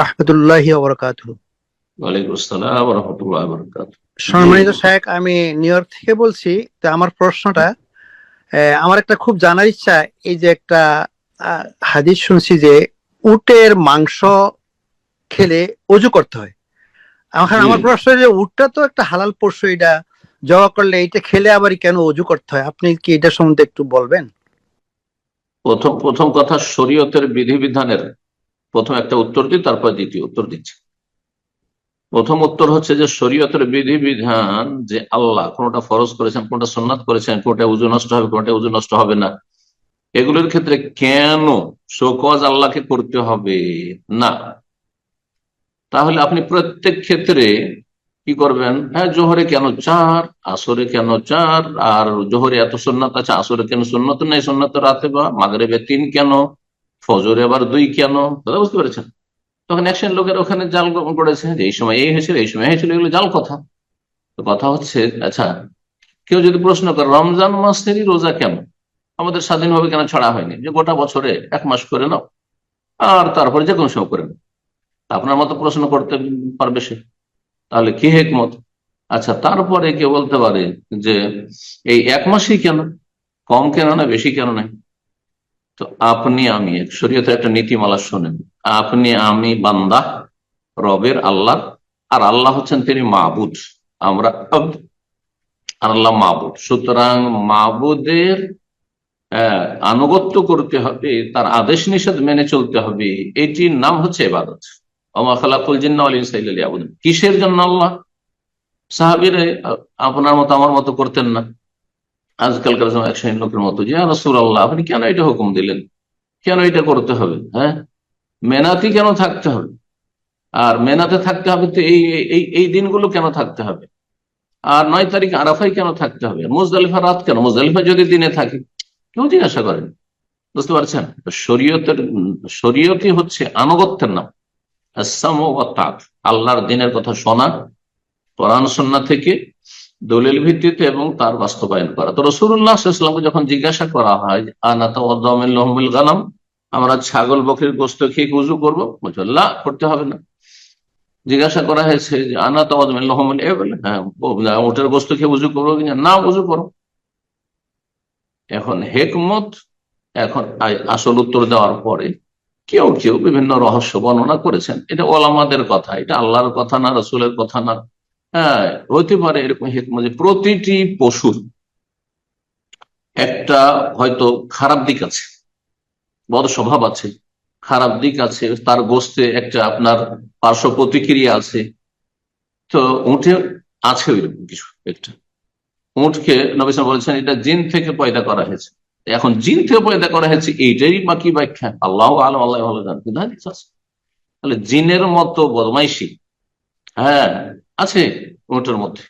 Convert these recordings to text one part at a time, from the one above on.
রহমতুল্লাহ বরকাত সম্মানিত শেখ আমি নিউ ইয়র্ক থেকে বলছি তো আমার প্রশ্নটা আমার একটা খুব জানার ইচ্ছা এই যে একটা হাদিস শুনছি যে উটের মাংস খেলে অজু করতে হয়। আমার জি। আমার প্রশ্ন যে উটটা তো একটা হালাল পশু এটা জবা করলে এটা খেলে আবার কেন অজু করতে হয়? আপনি কি এটা সম্বন্ধে একটু বলবেন? প্রথম প্রথম কথা শরীয়তের বিধিবিধানের প্রথম একটা উত্তর দিই, তারপর দ্বিতীয় উত্তর দিচ্ছি। প্রথম উত্তর হচ্ছে যে শরীয়তের বিধি বিধান যে আল্লাহ, কোনটা ফরজ করেছেন, কোনটা সন্ন্যাত করেছেন, কোনটা উজু নষ্ট হবে, কোনটা উজু নষ্ট হবে না। এগুলোর ক্ষেত্রে কেন শোকজ আল্লাহকে করতে হবে? না। তাহলে আপনি প্রত্যেক ক্ষেত্রে কি করবেন? হ্যাঁ জোহরে কেন চার, আসরে কেন চার, আর জোহরে এত সুন্নত আছে, আসরে কেন সুন্নত নেই, সুন্নত রাতে বা মাগরেবে তিন কেন? ফজরে আবার দুই কেন? দাদা, বুঝতে পেরেছেন? তখন একশন লোকের ওখানে জাল করেছে যে এই সময় এই হয়েছিল, এই সময় হয়েছিল, এগুলো জাল কথা। তো কথা হচ্ছে আচ্ছা কেউ যদি প্রশ্ন করে, রমজান মাসেরই রোজা কেন? আমাদের স্বাধীনভাবে কেন ছাড়া হয়নি? যে গোটা বছরে এক মাস করে নাও, আর তারপরে যে কোনো সময় করে নাও। আপনার মতো প্রশ্ন করতে পারবে সে। তাহলে কি হেকমত? আচ্ছা তারপরে কেউ বলতে পারে যে, এই এক মাসই কেন? কম কেন না বেশি কেন নাই? তো আপনি আমি, শরীয়তের একটা নীতিমালা শোনেন। আপনি আমি, বান্দা, রবের আল্লাহ, আর আল্লাহ হচ্ছেন তিনি মাহবুদ আমরা আল্লাহ মাহবুদ সুতরাং মাহবুদের আনুগত্য করতে হবে, তার আদেশ নিষেধ মেনে চলতে হবে, এটির নাম হচ্ছে এবাদত। কিসের জন্য আল্লাহ? সাহাবিরে আপনার মতো, আমার মতো করতেন না। আজকালকার সময় একশো লোকের মতো, যে রসুল আল্লাহ আপনি কেন এটা হুকুম দিলেন? কেন এটা করতে হবে? হ্যাঁ? মেনাতি কেন থাকতে হবে? আর মেনাতে থাকতে হবে তো এই এই দিনগুলো কেন থাকতে হবে? আর নয় তারিখ আরাফাই কেন থাকতে হবে? মুজদালিফা রাত কেন? মুজদালিফা যদি দিনে থাকে, কেউ জিজ্ঞাসা করেন? বুঝতে পারছেন? শরীয়তের, শরীয়তই হচ্ছে আনুগত্যের নাম। আল্লাহর দিনের কথা শোনা কোরআন সন্না থেকে দলিল ভিত্তিতে এবং তার বাস্তবায়ন করা। তো রসুল্লাহামকে যখন জিজ্ঞাসা করা হয় আনাতামিল গালাম? আমরা ছাগল, বকরির গোস্ত খেয়ে উজু করব? বলছে করতে হবে না। জিজ্ঞাসা করা হয়েছে যে, আনা তাওয়াজমিল এ? বলে হ্যাঁ ওটার গোস্ত খেয়ে উজু করব কিনা না? উজু করো এখন হেকমত, এখন আসল উত্তর দেওয়ার পরে কেউ কেউ বিভিন্ন রহস্য বর্ণনা করেছেন। এটা ওলামাদের কথা, এটা আল্লাহর কথা না, রসুলের কথা না। হ্যাঁ হতে পারে এরকম হেকমত যে প্রতিটি পশুর একটা হয়তো খারাপ দিক আছে বদ স্বভাব আছে, খারাপ দিক আছে, তার গোস্তে একটা আপনার পার্শ্ব প্রতিক্রিয়া আছে। তো উঠে আছে ওইরকম কিছু একটা। উঠকে নবিসাম বলেছেন, এটা জিন থেকে পয়দা করা হয়েছে। এখন জিন থেকে পয়দা করা হয়েছে এইটাই বাকি ব্যাখ্যা। আল্লাহ আলম, আল্লাহ ভালো জান তাহলে জিনের মতো বদমাইশি হ্যাঁ আছে উটের মধ্যে।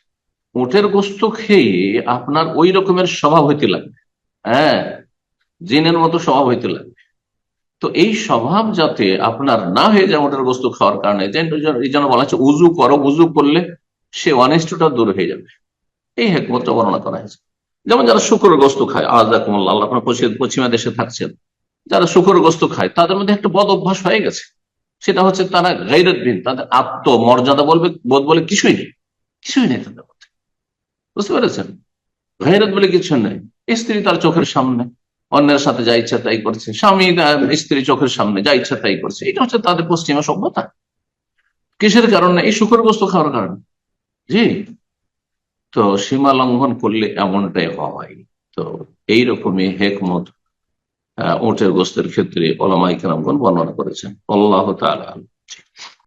উটের গোস্ত খেয়ে আপনার ওই রকমের স্বভাব হইতে লাগবে। হ্যাঁ জিনের মতো স্বভাব হইতে লাগবে। তো এই স্বভাব যাতে আপনার না হয়ে যায় ওটার বস্তু খাওয়ার কারণে এই জন্য বলা হচ্ছে, উজু করো, উজু করলে সে অনিষ্টটা দূর হয়ে যাবে। এই হেকমতটা বর্ণনা করা হয়েছে। যেমন যারা শুকুর গোস্ত খায়, আজাকুমুল্লাহ, আল্লাহ আপনার পশ্চিমা দেশে থাকছেন, যারা শুকুর গোস্ত খায়, তাদের মধ্যে একটা বদ অভ্যাস হয়ে গেছে। সেটা হচ্ছে তারা গাইরতবিন তাদের আত্মমর্যাদা বলবে, বোধ বলে কিছুই নেই। কিছুই নেই তাদের মধ্যে। বুঝতে পেরেছেন? গাইরত বলে কিছু নেই। স্ত্রী তার চোখের সামনে, অন্যের সাথে যা ইচ্ছা তাই করছে। স্বামী স্ত্রী চোখের সামনে যা ইচ্ছা তাই করছে। এটা হচ্ছে তাদের পশ্চিমা সভ্যতা। কিসের কারণে? এই শুকর বস্তু খাওয়ার কারণে। জি। তো সীমা লঙ্ঘন করলে এমনটাই হয়। তো এইরকমই হেকমত উটের গোস্তের ক্ষেত্রে ওলামাই কেরামগণ বর্ণনা করেছেন। আল্লাহ তাআলা